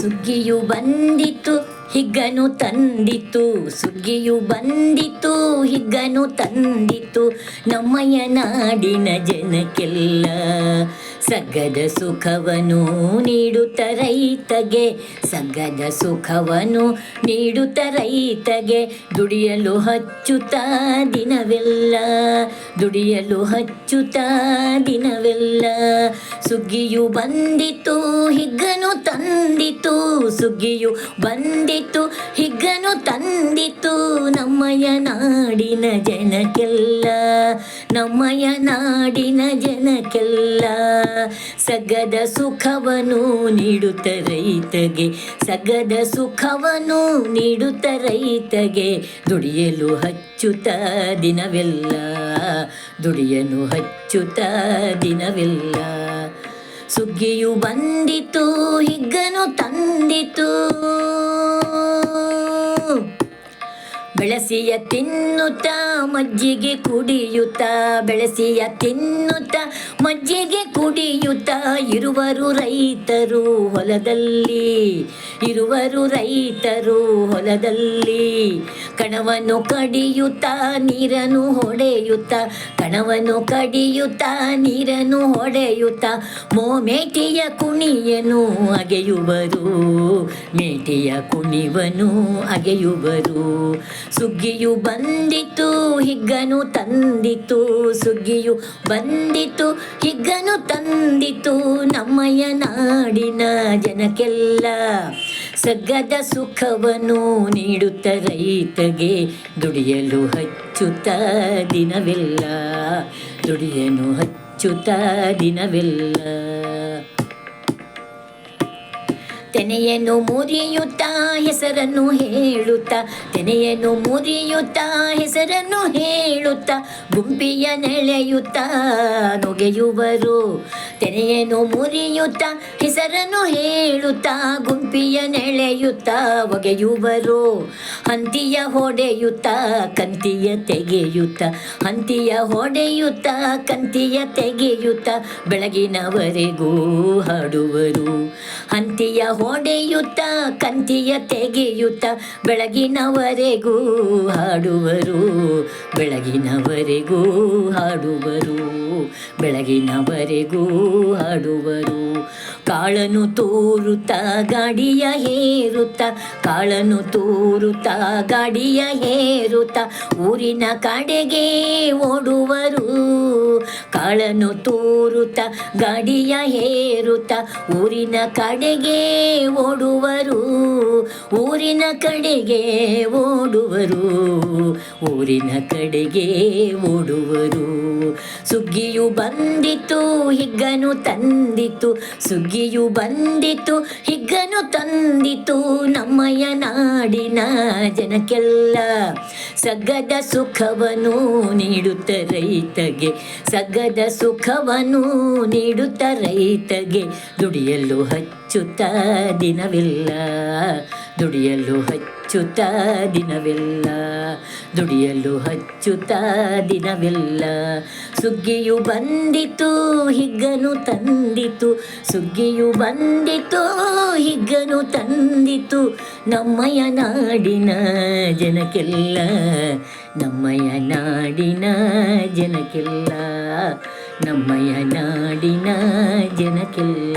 ಸುಗ್ಗಿಯು ಬಂದಿತು, ಹಿಗ್ಗನು ತಂದಿತು. ಸುಗ್ಗಿಯು ಬಂದಿತು, ಹಿಗ್ಗನು ತಂದಿತು. ನಮ್ಮಯ್ಯ ನಾಡಿನ ಜನಕ್ಕೆಲ್ಲ ಸಗ್ಗದ ಸುಖವನು ನೀಡುತ್ತ ರೈತಗೆ ಸಗ್ಗದ ಸುಖವನು ನೀಡುತ್ತ ರೈತಗೆ. ದುಡಿಯಲು ಹಚ್ಚುತ್ತ ದಿನವೆಲ್ಲ, ದುಡಿಯಲು ಹಚ್ಚುತ್ತ ದಿನವೆಲ್ಲ. ಸುಗ್ಗಿಯು ಬಂದಿತು, ಹಿಗ್ಗನು ತಂದಿತು. ಸುಗ್ಗಿಯು ಬಂದಿತು, ಹಿಗ್ಗನು ತಂದಿತು. ನಮ್ಮಯ ನಾಡಿನ ಜನಕ್ಕೆಲ್ಲ ನಮ್ಮಯ ನಾಡಿನ ಜನಕ್ಕೆಲ್ಲ. ಸಗದ ಸುಖವನ್ನು ನೀಡುತ್ತ ರೈತಗೆ, ಸಗದ ಸುಖವನ್ನು ನೀಡುತ್ತ ರೈತಗೆ. ದುಡಿಯಲು ಹಚ್ಚುತ್ತ ದಿನವೆಲ್ಲ ದುಡಿಯಲು ಹಚ್ಚುತ್ತ ದಿನವೆಲ್ಲ. ಸುಗ್ಗಿಯು ಬಂದಿತು, ಹಿಗ್ಗನು ತಂದಿತು ಬೆಳಸಿಯ ತಿನ್ನುತ್ತ ಮಜ್ಜಿಗೆ ಕುಡಿಯುತ್ತ, ಬೆಳಸಿಯ ತಿನ್ನುತ್ತ ಮಜ್ಜಿಗೆ ಕುಡಿಯುತ್ತ ಇರುವರು ರೈತರು ಹೊಲದಲ್ಲಿ. ಇರುವರು ರೈತರು ಹೊಲದಲ್ಲಿ. ಕಣವನ್ನು ಕಡಿಯುತ್ತ ನೀರನ್ನು ಹೊಡೆಯುತ್ತ, ಕಣವನ್ನು ಕಡಿಯುತ್ತ ನೀರನ್ನು ಹೊಡೆಯುತ್ತ ಮೋಮೇಟಿಯ ಕುಣಿಯನು ಅಗೆಯುವರು, ಮೇಟಿಯ ಕುಣಿವನು ಅಗೆಯುವರು. ಸುಗ್ಗಿಯು ಬಂದಿತು, ಹಿಗ್ಗನು ತಂದಿತು. ಸುಗ್ಗಿಯು ಬಂದಿತು, ಹಿಗ್ಗನು ತಂದಿತು. ನಮ್ಮಯ ನಾಡಿನ ಜನಕ್ಕೆಲ್ಲ ಸಗ್ಗದ ಸುಖವನ್ನು ನೀಡುತ್ತ ರೈತಗೆ ದುಡಿಯಲು ಹಚ್ಚುತ್ತ ದಿನವೆಲ್ಲ. ದುಡಿಯಲು ಹಚ್ಚುತ್ತ ದಿನವೆಲ್ಲ. ತೆನೆಯನ್ನು ಮುರಿಯುತ್ತ ಹೆಸರನ್ನು ಹೇಳುತ್ತಾ, ತೆನೆಯನ್ನು ಮುರಿಯುತ್ತಾ ಹೆಸರನ್ನು ಹೇಳುತ್ತ, ಗುಂಪಿಯ ನೆಳೆಯುತ್ತಾ ನೊಗೆಯುವರು. ತೆನೆಯನ್ನು ಮುರಿಯುತ್ತಾ ಹೆಸರನ್ನು ಹೇಳುತ್ತಾ, ಗುಂಪಿಯ ನೆಳೆಯುತ್ತಾ ಒಗೆಯುವರು. ಹಂತಿಯ ಹೊಡೆಯುತ್ತ ಕಂತಿಯ ತೆಗೆಯುತ್ತ, ಹಂತಿಯ ಹೊಡೆಯುತ್ತ ಕಂತಿಯ ತೆಗೆಯುತ್ತ ಬೆಳಗಿನವರೆಗೂ ಹಾಡುವರು. ಹಂತಿಯ ಹೊಡೆಯುತ್ತ ಕಂತಿಯ ತೆಗೆಯುತ್ತ ಬೆಳಗಿನವರೆಗೂ ಹಾಡುವರು. ಬೆಳಗಿನವರೆಗೂ ಹಾಡುವರು. ಬೆಳಗಿನವರೆಗೂ ಹಾಡುವರು. ಕಾಳನು ತೋರುತ್ತ, ಗಾಡಿಯ ಹೇರುತ್ತ ಕಾಳನು ತೂರುತ್ತಾ ಗಾಡಿಯ ಏರುತ್ತ ಊರಿನ ಕಡೆಗೆ ಓಡುವರು. ಕಾಳನ್ನು ತೋರುತ್ತ ಗಾಡಿಯ ಏರುತ್ತ ಊರಿನ ಕಡೆಗೆ ಓಡುವರು. ಊರಿನ ಕಡೆಗೆ ಓಡುವರು. ಊರಿನ ಕಡೆಗೆ ಓಡುವರು. ಸುಗ್ಗಿಯು ಬಂದಿತು, ಹಿಗ್ಗನು ತಂದಿತು. ಸುಗ್ಗಿಯು ಬಂದಿತು, ಹಿಗ್ಗನು ತಂದಿತು. ನಮ್ಮಯ ನಾಡಿನ ಜನಕ್ಕೆಲ್ಲ ಸಗದ ಸುಖವನು ನೀಡುತ್ತ ರೈತಗೆ ಸಗದ ಸುಖವನ್ನು ನೀಡುತ್ತ ರೈತಗೆ ದುಡಿಯಲು ಹಚ್ಚುತ್ತ ದಿನವಿಲ್ಲ ದುಡಿಯಲು ಹಚ್ಚುತ್ತ ದಿನವೆಲ್ಲ, ದುಡಿಯಲು ಹಚ್ಚುತ್ತ ದಿನವೆಲ್ಲ. ಸುಗ್ಗಿಯು ಬಂದಿತು, ಹಿಗ್ಗನು ತಂದಿತು. ಸುಗ್ಗಿಯು ಬಂದಿತು, ಹಿಗ್ಗನು ತಂದಿತು. ನಮ್ಮಯ ನಾಡಿನ ಜನಕ್ಕೆಲ್ಲ ನಮ್ಮಯ ನಾಡಿನ ಜನಕ್ಕೆಲ್ಲ ನಮ್ಮಯ ನಾಡಿನ ಜನಕ್ಕೆಲ್ಲ.